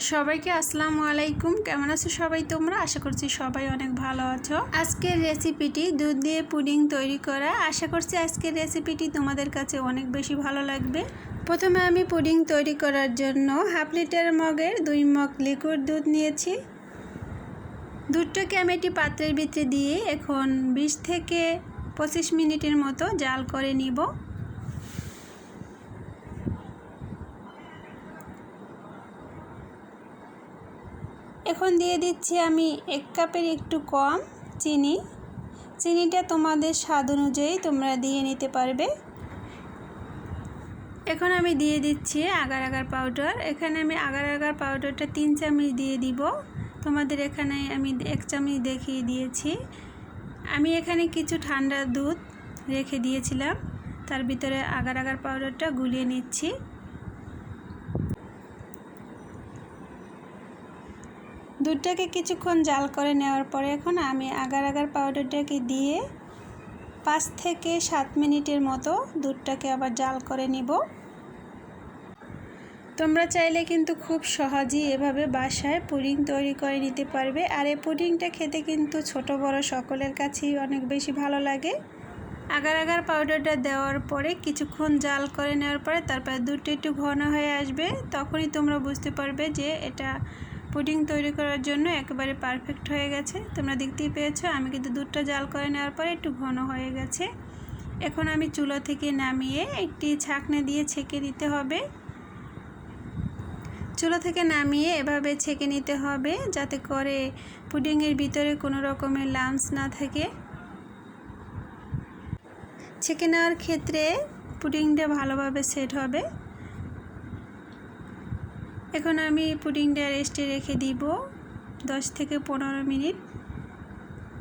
সবাইকে আসসালামু আলাইকুম। কেমন আছো সবাই তোমরা? আশা করছি সবাই অনেক ভালো আছো। আজকের রেসিপিটি দুধ দিয়ে পুডিং তৈরি করা। আশা করছি আজকের রেসিপিটি তোমাদের কাছে অনেক বেশি ভালো লাগবে। প্রথমে আমি পুডিং তৈরি করার জন্য হাফ লিটার মগের দুই মগ লিকুইড দুধ নিয়েছি। দুধটাকে আমি একটি পাত্রের ভিতরে দিয়ে এখন বিশ থেকে পঁচিশ মিনিটের মতো জাল করে নিব। এখন দিয়ে দিচ্ছি আমি এক কাপের একটু কম চিনি। চিনিটা তোমাদের স্বাদ অনুযায়ী তোমরা দিয়ে নিতে পারবে। এখন আমি দিয়ে দিচ্ছি আগার আগার পাউডার। এখানে আমি আগার আগার পাউডারটা তিন চামচ দিয়ে দিব। তোমাদের এখানে আমি এক চামচ দেখিয়ে দিয়েছি। আমি এখানে কিছু ঠান্ডা দুধ রেখে দিয়েছিলাম। তার ভিতরে আগার আগার পাউডারটা গুলিয়ে নিচ্ছি। দুধটাকে কিছুক্ষণ জাল করে নেওয়ার পরে এখন আমি আগার আগার পাউডারটাকে দিয়ে পাঁচ থেকে সাত মিনিটের মতো দুধটাকে আবার জাল করে নিব। তোমরা চাইলে কিন্তু খুব সহজেই এভাবে বাসায় পুডিং তৈরি করে নিতে পারবে। আর এই পুডিংটা খেতে কিন্তু ছোট, বড় সকলের কাছেই অনেক বেশি ভালো লাগে। আগার আগার পাউডারটা দেওয়ার পরে কিছুক্ষণ জাল করে নেওয়ার পরে তারপরে দুধটা একটু ঘন হয়ে আসবে, তখনই তোমরা বুঝতে পারবে যে এটা পুডিং তৈরি করার জন্য একেবারে পারফেক্ট হয়ে গেছে। তোমরা দেখতেই পেয়েছ, আমি কিন্তু দুধটা জাল করে নেওয়ার পরে একটু ঘন হয়ে গেছে। এখন আমি চুলো থেকে নামিয়ে একটি ছাকনে দিয়ে ছেঁকে নিতে হবে। চুলো থেকে নামিয়ে এভাবে ছেঁকে নিতে হবে যাতে করে পুডিংয়ের ভিতরে কোনো রকমের লামস না থাকে। ছেঁকে নেওয়ার ক্ষেত্রে পুডিংটা ভালোভাবে সেট হবে। এখন আমি পুডিংটা রেস্টে রেখে দিব দশ থেকে পনেরো মিনিট।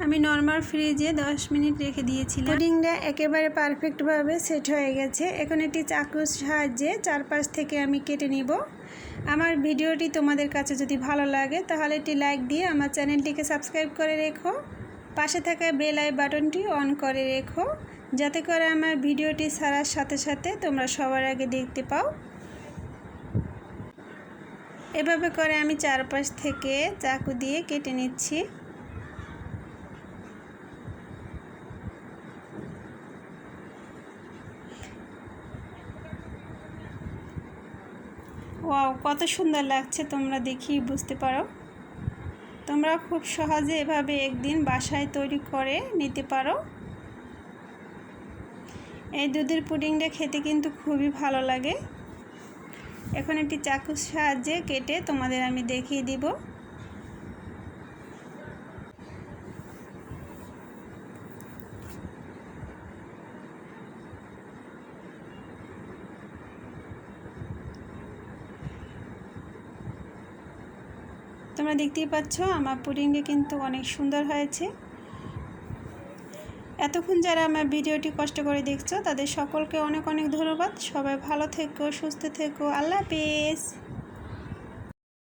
আমি নর্মাল ফ্রিজে দশ মিনিট রেখে দিয়েছিলাম। পুডিংটা একেবারে পারফেক্টভাবে সেট হয়ে গেছে। এখন একটি চাকুর সাহায্যে চারপাশ থেকে আমি কেটে নিব। আমার ভিডিওটি তোমাদের কাছে যদি ভালো লাগে, তাহলে একটি লাইক দিয়ে আমার চ্যানেলটিকে সাবস্ক্রাইব করে রেখো। পাশে থাকা বেল আই বাটনটি অন করে রেখো। যাতে করে আমার ভিডিওটি ছাড়ার সাথে সাথে তোমরা সবার আগে দেখতে পাও। এভাবে করে আমি চারপাশ থেকে চাকু দিয়ে কেটে নিচ্ছি। ওয়াও, কত সুন্দর লাগছে তোমরা দেখি বুঝতে পারো। তোমরা খুব সহজে এভাবে একদিন বাসায় তৈরি করে নিতে পারো। এই দুধের পুডিংটা খেতে কিন্তু খুবই ভালো লাগে। এখন একটি চাকুর সাহায্যে কেটে তোমাদের আমি দেখিয়ে দিব। তোমরা দেখতেই পাচ্ছ, আমার পুডিংটা কিন্তু অনেক সুন্দর হয়েছে। এতক্ষণ যারা আমার ভিডিওটি কষ্ট করে দেখছ, তাদের সকলকে অনেক অনেক ধন্যবাদ। সবাই ভালো থেকো, সুস্থ থেকো। আল্লাহ হাফিজ।